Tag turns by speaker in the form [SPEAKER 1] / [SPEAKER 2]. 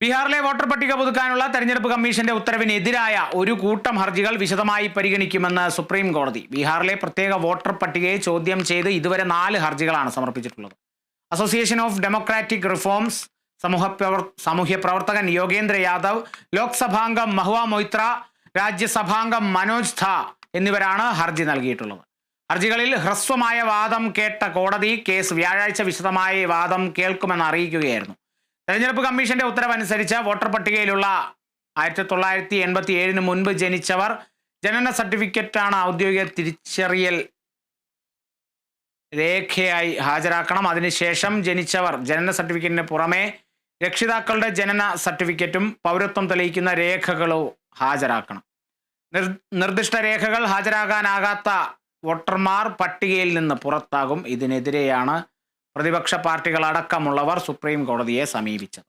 [SPEAKER 1] ബീഹാറിലെ വോട്ടർ പട്ടിക പുതുക്കാനുള്ള തെരഞ്ഞെടുപ്പ് കമ്മീഷന്റെ ഉത്തരവിനെതിരായ ഒരു കൂട്ടം ഹർജികൾ വിശദമായി പരിഗണിക്കുമെന്ന് സുപ്രീം കോടതി. ബീഹാറിലെ പ്രത്യേക വോട്ടർ പട്ടികയെ ചോദ്യം ചെയ്ത് ഇതുവരെ നാല് ഹർജികളാണ് സമർപ്പിച്ചിട്ടുള്ളത്. അസോസിയേഷൻ ഓഫ് ഡെമോക്രാറ്റിക് റിഫോംസ് സമൂഹ സാമൂഹ്യ പ്രവർത്തകൻ യോഗേന്ദ്ര യാദവ് ലോക്സഭാംഗം മഹുവ മൊയ്ത്ര രാജ്യസഭാംഗം മനോജ് ധ എന്നിവരാണ് ഹർജി നൽകിയിട്ടുള്ളത്. ഹർജികളിൽ ഹ്രസ്വമായ വാദം കേട്ട കോടതി കേസ് വ്യാഴാഴ്ച വിശദമായ വാദം കേൾക്കുമെന്ന് അറിയിക്കുകയായിരുന്നു. തെരഞ്ഞെടുപ്പ് കമ്മീഷന്റെ ഉത്തരവനുസരിച്ച് വോട്ടർ പട്ടികയിലുള്ള ആയിരത്തി തൊള്ളായിരത്തി എൺപത്തി ഏഴിന് മുൻപ് ജനിച്ചവർ ജനന സർട്ടിഫിക്കറ്റാണ് ഔദ്യോഗിക തിരിച്ചറിയൽ രേഖയായി ഹാജരാക്കണം. അതിനുശേഷം ജനിച്ചവർ ജനന സർട്ടിഫിക്കറ്റിന് പുറമെ രക്ഷിതാക്കളുടെ ജനന സർട്ടിഫിക്കറ്റും പൗരത്വം തെളിയിക്കുന്ന രേഖകളോ ഹാജരാക്കണം. നിർ- നിർദ്ദിഷ്ട രേഖകൾ ഹാജരാകാനാകാത്ത വോട്ടർമാർ പട്ടികയിൽ നിന്ന് പുറത്താകും. ഇതിനെതിരെയാണ് പ്രതിപക്ഷ പാർട്ടികളടക്കമുള്ളവർ സുപ്രീം കോടതിയെ സമീപിച്ചത്.